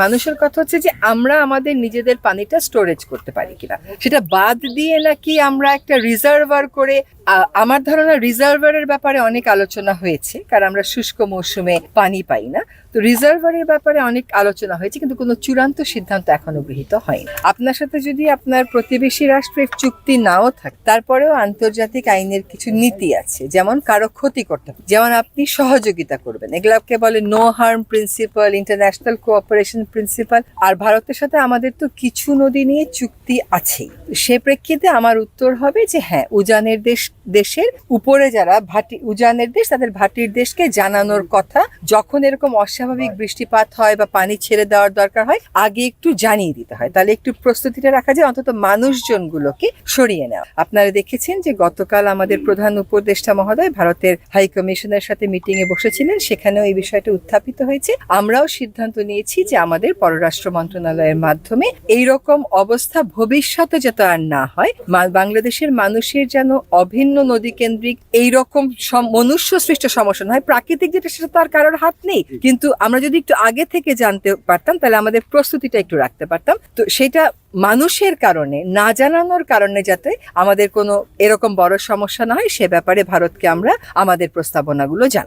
মানুষের কথা হচ্ছে যে আমরা আমাদের নিজেদের পানিটা স্টোরেজ করতে পারি কিনা। সেটা বাদ দিয়ে নাকি আমরা একটা রিজার্ভার করে আমার ধারণা রিজার্ভারের ব্যাপারে অনেক আলোচনা হয়েছে, কারণ আমরা শুষ্ক মৌসুমে পানি পাই না। তো রিজার্ভারের ব্যাপারে অনেক আলোচনা হয়েছে, কিন্তু কোনো চূড়ান্ত সিদ্ধান্ত এখনও গৃহীত হয়নি। আপনার সাথে যদি আপনার প্রতিবেশী রাষ্ট্রের চুক্তি নাও থাকে, তারপরেও আন্তর্জাতিক আইনের কিছু নীতি আছে, যেমন কারও ক্ষতি করতে যেমন আপনি সহযোগিতা করবেন। এগুলোকে বলে no harm principle international cooperation principle আর ভারতের সাথে আমাদের তো কিছু নদী নিয়ে চুক্তি আছেই। সে প্রেক্ষিতে আমার উত্তর হবে যে হ্যাঁ উজানের দেশ দেশের উপরে যারা ভাটি উজানের দেশ তাদের ভাটির দেশকে জানানোর কথা যখন এরকম অস্বাভাবিক বৃষ্টিপাত হয় বা পানি ছেড়ে দেওয়ার দরকার হয় আগে একটু জানিয়ে দিতে হয়। তাহলে একটু প্রস্তুতিটা রাখা যায় অন্তত মানুষজনগুলোকে সরিয়ে নেওয়া। আপনারা দেখেছেন যে গতকাল আমাদের প্রধান উপদেষ্টা মহোদয় ভারতের হাই কমিশনের সাথে মিটিং এ বসেছিলেন সেখানেও এই বিষয়টা উত্থাপিত হয়েছে। আমরাও সিদ্ধান্ত নিয়েছি যে আমাদের পররাষ্ট্র মন্ত্রণালয়ের মাধ্যমে এই রকম অবস্থা ভবিষ্যতে যাতে আর না হয় বাংলাদেশের মানুষের যেন অভিন্ন নদী কেন্দ্রিক এইরকম মনুষ্য সৃষ্ট সমস্যা না হয় প্রাকৃতিক যেটা সেটা তো আর কারোর হাত নেই। কিন্তু আমরা যদি একটু আগে থেকে জানতে পারতাম তাহলে আমাদের প্রস্তুতিটা একটু রাখতে পারতাম। তো সেটা মানুষের কারণে না জানানোর কারণে যাতে আমাদের কোনো এরকম বড় সমস্যা না হয় সে ব্যাপারে ভারতকে আমরা আমাদের প্রস্তাবনাগুলো জানাই